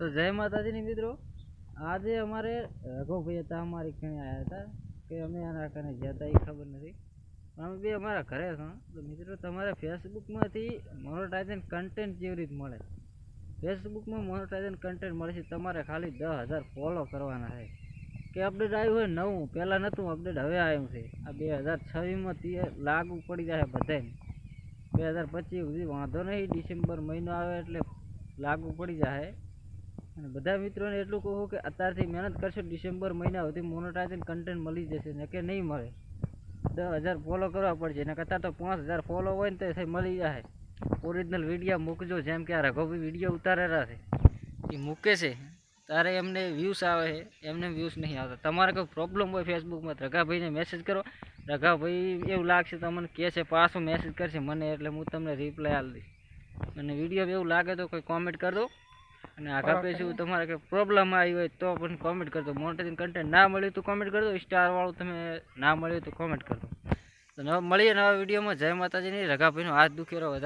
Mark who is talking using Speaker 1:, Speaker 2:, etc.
Speaker 1: તો જય માતાજીની મિત્રો. આજે અમારે રઘુભાઈ હતા અમારી કણે આવ્યા હતા કે અમે એના કને ગયા હતા એ ખબર નથી. અમે બે અમારા ઘરે છો તો મિત્રો તમારે ફેસબુકમાંથી મોનોટાઇઝન કન્ટેન્ટ જેવી રીત મળે. ફેસબુકમાં મોનોટાઇઝન કન્ટેન્ટ મળે છે. તમારે ખાલી દસ હજાર ફોલો કરવાના છે. કે અપડેટ આવ્યું હોય નવું, પહેલાં નહોતું અપડેટ હવે આવ્યું છે. આ બે હજાર છવ્વીસમાં તે લાગુ પડી જાય બધાને બે હજાર પચીસ સુધી વાંધો નહીં, ડિસેમ્બર મહિનો આવે એટલે લાગુ પડી જાય. અને બધા મિત્રોને એટલું કહું કે અત્યારથી મહેનત કરશો, ડિસેમ્બર મહિના સુધી મોનોટાઇઝન કન્ટેન્ટ મળી જશે, ને કે નહીં મળે. દસ હજાર ફોલો કરવા પડશે, ને કરતાં તો પાંચ હજાર ફોલો હોય ને તો એ મળી જાય. ઓરિજિનલ વીડિયો મૂકજો, જેમ કે આ રઘુભાઈ વીડિયો ઉતારેલા છે. એ મૂકે છે. તારે એમને વ્યૂઝ આવે છે, એમને વ્યૂઝ નહીં આવતા. તમારે કોઈ પ્રોબ્લેમ હોય ફેસબુકમાં રઘાભાઈને મેસેજ કરો. રઘાભાઈ એવું લાગશે, તમને કહે છે, પાછો મેસેજ કરશે મને, એટલે હું તમને રિપ્લાય આપી દઈશ. અને વીડિયો એવું લાગે તો કોઈ કોમેન્ટ કરી દો. અને આગળ પછી તમારે કે પ્રોબ્લેમ આવી હોય તો પણ કોમેન્ટ કરજો. મોનિટાઇઝિંગ કન્ટેન્ટ ના મળ્યું તો કોમેન્ટ કરજો. સ્ટાર સ્ટારવાળું તમે ના મળ્યું તો કોમેન્ટ કરજો. તો નવા મળીએ નવા વિડીયોમાં જય માતાજીની રઘાભાઈનો હાથ દુખેલો વધારે.